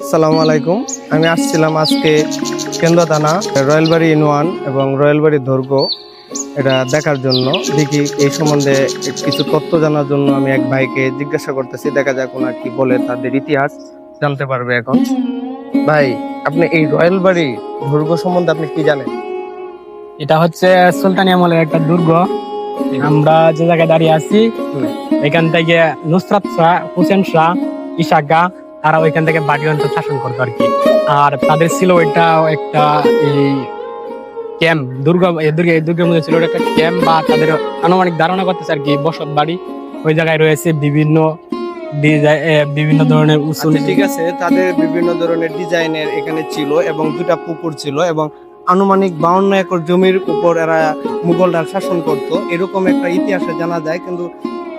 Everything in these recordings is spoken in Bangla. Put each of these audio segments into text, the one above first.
আসসালামু আলাইকুম। আমি আসছিলাম আজকে কেন্দ্র থানা রয়্যালবাড়ি ইন ওয়ান এবং রয়্যালবাড়ি দৈর্ঘ্য এটা দেখার জন্য। দেখি এই সম্বন্ধে কিছু তথ্য জানার জন্য আমি এক ভাইকে জিজ্ঞাসা করতেছি। দেখা যাক ওনার কি বলে তাদের ইতিহাস জানতে পারবে এখন। ভাই আপনি এই রয়্যাল বাড়ি দুর্গ সম্বন্ধে আপনি কি জানেন? এটা হচ্ছে সুলতানি আমলের একটা দুর্গ। আমরা যে জায়গায় দাঁড়িয়ে আছি এখান থেকে নুসরাত শাহ হুসেন শাহ ইশাকা তারা ওইখান থেকে বাড়ি অঞ্চল শাসন করতো আর কি। আর তাদের ছিল এটা একটা এই ক্যাম্প দুর্গা দুর্গা দুর্গ দুর্গের মধ্যে ছিল ওটা একটা ক্যাম্প বা তাদের আনুমানিক ধারণা করতেছে আর কি বসত বাড়ি। ওই জায়গায় রয়েছে বিভিন্ন বিভিন্ন ধরনের উঁচু আচ্ছা, ঠিক আছে তাদের বিভিন্ন ধরনের ডিজাইনের এখানে ছিল এবং দুটা পুকুর ছিল এবং আনুমানিক বাউন্ন একর জমির উপর এরা মুঘলরা শাসন করত। এরকম একটা ইতিহাসে জানা যায় কিন্তু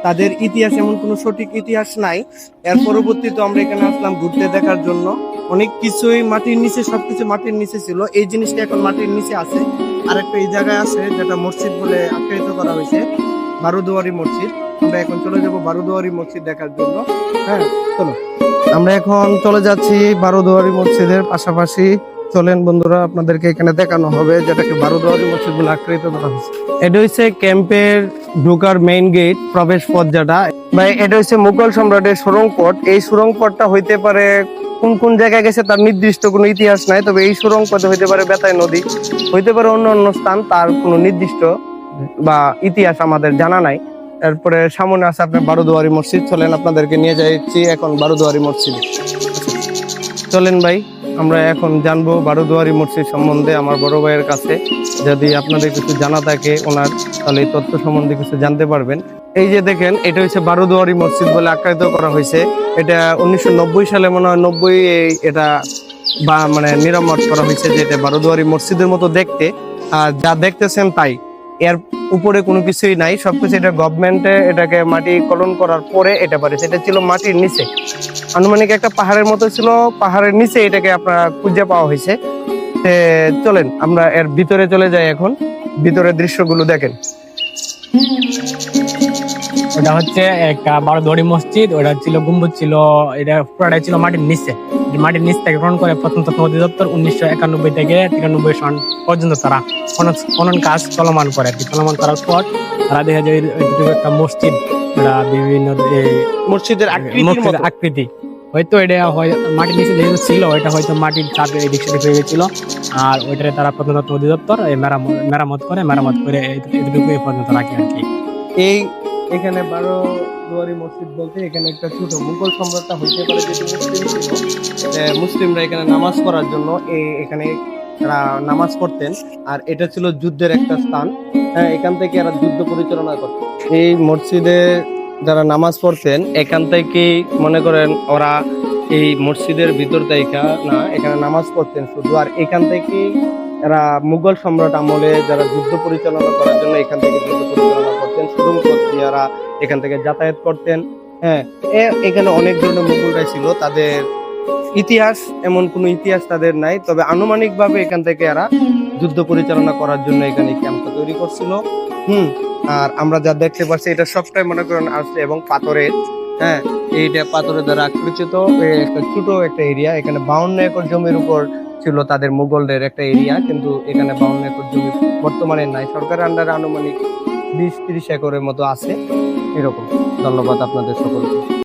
তাদের ইতিহাস এমন কোনো সঠিক ইতিহাস নাই। এর পরবর্তীতে আমরা এখানে আসলাম ঘুরতে দেখার জন্য। অনেক কিছুই মাটির নিচে, সবকিছু মাটির নিচে ছিল। এই জিনিসটা এখন মাটির নিচে আছে। আর একটা এই জায়গায় আছে যেটা মসজিদ বলে আখ্যায়িত করা হয়েছে, বারোদুয়ারি মসজিদ। আমরা এখন চলে যাব বারোদুয়ারি মসজিদ দেখার জন্য। হ্যাঁ চলো। আমরা এখন চলে যাচ্ছি বারুদুয়ারি মসজিদের পাশাপাশি। চলেন বন্ধুরা আপনাদেরকে এখানে দেখানো হবে যেটাকে বারোদুয়ারি মসজিদ বলে আখ্যায়িত করা হয়েছে। এটা হচ্ছে ক্যাম্পের ঢোকার মেইন গেট প্রবেশ পথ যেটা ভাই এটা হচ্ছে মুঘল সম্রাটের সুরং পথ। এই সুরং পথটা হইতে পারে কোন কোন জায়গায় গেছে তার নির্দিষ্ট কোনো ইতিহাস নাই তবে এই সুরং পথে হইতে পারে বেতাই নদী। হইতে পারে অন্য অন্য স্থান তার কোনো নির্দিষ্ট বা ইতিহাস আমাদের জানা নাই। এরপরে সামনে আছে আপনার বারোদুয়ারি মসজিদ। চলেন আপনাদেরকে নিয়ে যাচ্ছি এখন বারোদুয়ারি মসজিদে। চলেন ভাই। আমরা এখন জানব বারোদুয়ারি মসজিদ সম্বন্ধে আমার বড় ভাইয়ের কাছে। যদি আপনাদের কিছু জানা থাকে ওনার, তাহলে এই তথ্য সম্বন্ধে কিছু জানতে পারবেন। এই যে দেখেন, এটা হচ্ছে বারোদুয়ারি মসজিদ বলে আখ্যায়িত করা হয়েছে। এটা উনিশশো নব্বই সালে মনে হয় নব্বই এটা বা মানে নিরামত করা হয়েছে যে এটা বারোদুয়ারি মসজিদের মতো দেখতে। আর যা দেখতেছেন তাই। এর উপরে কোনো কিছুই নাই, সবকিছু এটা গভর্নমেন্টে এটাকে মাটি কলন করার পরে এটা পারে এটা ছিল মাটির নিচে। আনুমানিক একটা পাহাড়ের মতো ছিল, পাহাড়ের নিচে এটাকে আপনার খুঁজে পাওয়া হয়েছে। চলেন, আমরা এর ভিতরে চলে যাই এখন, ভিতরের দৃশ্যগুলো দেখেন। ওটা হচ্ছে একটা দড়ি মসজিদ ওটা ছিল গম্বুজ ছিল এটা পুরাটাই ছিল মাটির নিচে। মাটির নিচ থেকে গ্রহণ করে প্রত্নতত্ত্ব অধিদপ্তর উনিশশো একানব্বই থেকে তিরানব্বই সন পর্যন্ত তারা খনন- খনন কাজ চলমান করে। আর কি চলমান করার পর তারা দেখা যায় একটা মসজিদ বিভিন্ন মসজিদের মসজিদের আকৃতি। হয়তো এটা হয় মাটির নিচে যেহেতু ছিল ওইটা হয়তো মাটির চাপে এদিক সেদিক হয়ে গেছিল। আর ওইটারে তারা প্রত্নতত্ত্ব অধিদপ্তর মেরামত মেরামত করে মেরামত করে এতটুকু এই পর্যন্ত রাখে আর কি। এই এখানে বারো দুয়ারি মসজিদ বলতে এখানে একটা ছোট মুঘল সম্রাটটা হইতে পারে মুসলিমরা এখানে নামাজ পড়ার জন্য এখানে নামাজ পড়তেন। আর এটা ছিল যুদ্ধের একটা স্থান। হ্যাঁ এখান থেকে এরা যুদ্ধ পরিচালনা করতেন এই মসজিদে যারা নামাজ পড়তেন, এখান থেকে মনে করেন ওরা এই মসজিদের ভিতর থেকে না, এখানে নামাজ পড়তেন শুধু। আর এখান থেকে এরা মুঘল সম্রাট আমলে যারা যুদ্ধ পরিচালনা করার জন্য এখান থেকে যুদ্ধ পরিচালনা করতেন পথ এখান থেকে যাতায়াত করতেন। হ্যাঁ এখানে অনেক ধরনের মুঘলরাই ছিল, তাদের ইতিহাস এমন কোনো ইতিহাস তাদের নাই, তবে আনুমানিক ভাবে এখান থেকে এরা যুদ্ধ পরিচালনা করার জন্য এখানে ক্যাম্পটা তৈরি করছিল। হুম, আর আমরা যা দেখতে পাচ্ছি, এটা সবটাই মনে করেন আসছে এবং পাথরের হ্যাঁ এইটা পাথরের দ্বারা আকৃষ্ট একটা ছোট একটা এরিয়া এখানে বাউন্ন একর জমির উপর ছিল তাদের মুঘলদের একটা এরিয়া, কিন্তু এখানে বাউন্ন একর জমি বর্তমানে নাই। সরকারের আন্ডারে আনুমানিক বিশ তিরিশ একরের মতো আছে। এরকম। ধন্যবাদ আপনাদের সকলকে।